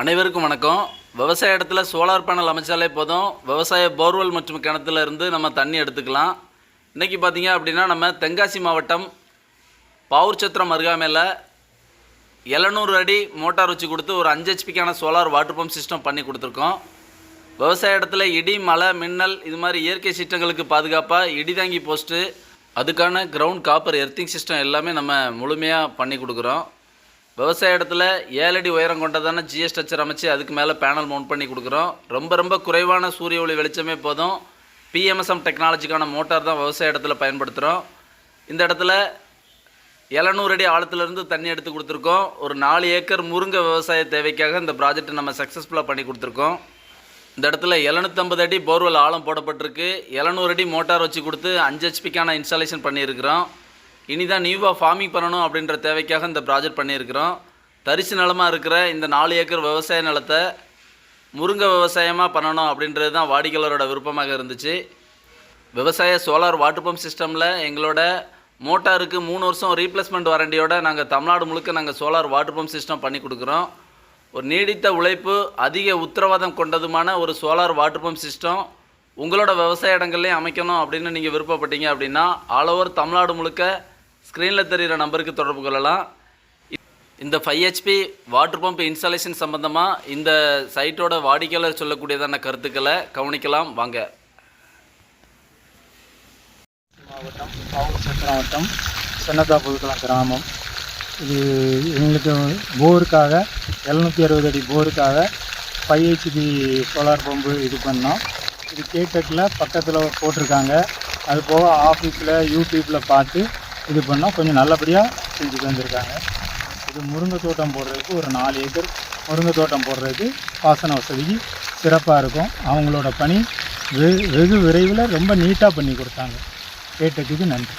அனைவருக்கும் வணக்கம். விவசாய இடத்துல சோலார் பேனல் அமைச்சாலே போதும். விவசாய போர்வெல் மற்றும் கிணத்துல இருந்து நம்ம தண்ணி எடுத்துக்கலாம். இன்றைக்கி பார்த்தீங்க அப்படின்னா நம்ம தென்காசி மாவட்டம் பாவூர்ச்சத்திரம் அருகாமையில் எழுநூறு அடி மோட்டார் வச்சு கொடுத்து ஒரு அஞ்சு ஹெச்பிக்கான சோலார் வாட்டர் பம்ப் சிஸ்டம் பண்ணி கொடுத்துருக்கோம். விவசாய இடத்துல இடி மழை மின்னல் இது மாதிரி இயற்கை சீற்றங்களுக்கு பாதுகாப்பாக இடி தாங்கி போஸ்ட்டு. அதுக்கான கிரவுண்ட் காப்பர் எர்த்திங் சிஸ்டம் எல்லாமே நம்ம முழுமையாக பண்ணி கொடுக்குறோம். விவசாய இடத்துல ஏழடி உயரம் கொண்டதான ஜிஎஸ் ஸ்ட்ரக்சர் அமைச்சு அதுக்கு மேலே பேனல் மவுண்ட் பண்ணி கொடுக்குறோம். ரொம்ப ரொம்ப குறைவான சூரிய ஒளி வெளிச்சமே போதும். பிஎம்எஸ்எம் டெக்னாலஜிக்கான மோட்டார் தான் விவசாய இடத்துல பயன்படுத்துகிறோம் இந்த இடத்துல எழுநூறு அடி ஆழத்துலேருந்து தண்ணி எடுத்து கொடுத்துருக்கோம். ஒரு நாலு ஏக்கர் முருங்கை விவசாய தேவைக்காக இந்த ப்ராஜெக்ட்டை நம்ம சக்ஸஸ்ஃபுல்லாக பண்ணி கொடுத்துருக்கோம். இந்த இடத்துல எழுநூற்றம்பது அடி போர்வெல் ஆழம் போடப்பட்டிருக்கு. எழுநூறு அடி மோட்டார் வச்சு கொடுத்து அஞ்சு ஹெச்பிக்கான இன்ஸ்டாலேஷன் பண்ணியிருக்கிறோம். இனிதான் நியூவாக ஃபார்மிங் பண்ணணும் அப்படின்ற தேவைக்காக இந்த ப்ராஜெக்ட் பண்ணியிருக்கிறோம். தரிசு நிலமாக இருக்கிற இந்த நாலு ஏக்கர் விவசாய நிலத்தை முருங்கை விவசாயமாக பண்ணணும் அப்படின்றது தான் வாடிக்கையாளரோட விருப்பமாக இருந்துச்சு. விவசாய சோலார் வாட்டர் பம்ப் சிஸ்டமில் எங்களோட மோட்டாருக்கு மூணு வருஷம் ரீப்ளேஸ்மெண்ட் வாரண்டியோட நாங்கள் தமிழ்நாடு முழுக்க நாங்கள் சோலார் வாட்டர் பம்ப் சிஸ்டம் பண்ணி கொடுக்குறோம். ஒரு நீடித்த உழைப்பு அதிக உத்தரவாதம் கொண்டதுமான ஒரு சோலார் வாட்டர் பம்ப் சிஸ்டம் உங்களோட விவசாய இடங்கள்லேயும் அமைக்கணும் அப்படின்னு நீங்கள் விருப்பப்பட்டீங்க அப்படின்னா ஆல் ஓவர் தமிழ்நாடு முழுக்க ஸ்க்ரீனில் தெரிகிற நம்பருக்கு தொடர்பு கொள்ளலாம். இந்த five HP water pump installation சம்மந்தமாக இந்த சைட்டோட வாடிக்கையாளர் சொல்லக்கூடியதான கருத்துக்களை கவனிக்கலாம். வாங்க. மாவட்டம் பாவூர் மாவட்டம் சென்னதா புதுக்கலாம் கிராமம். இது எங்களுக்கு போருக்காக எழுநூற்றி அறுபது அடி போருக்காக ஃபைவ் ஹெச்பி சோலார் பம்பு இது பண்ணோம். இது கேட்டெக்கில் பக்கத்தில் போட்டிருக்காங்க. அது போக ஆஃபீஸில் யூடியூப்பில் பார்த்து இது பண்ணால் கொஞ்சம் நல்லபடியாக செஞ்சு தந்துருக்காங்க இது முருங்கை தோட்டம் போடுறதுக்கு ஒரு நாலு ஏக்கர் முருங்கை தோட்டம் போடுறதுக்கு பாசன வசதிக்கு சிறப்பாக இருக்கும். அவங்களோட பணி வெகு வெகு விரைவில் ரொம்ப நீட்டாக பண்ணி கொடுத்தாங்க. கேட்டதுக்கு நன்றி.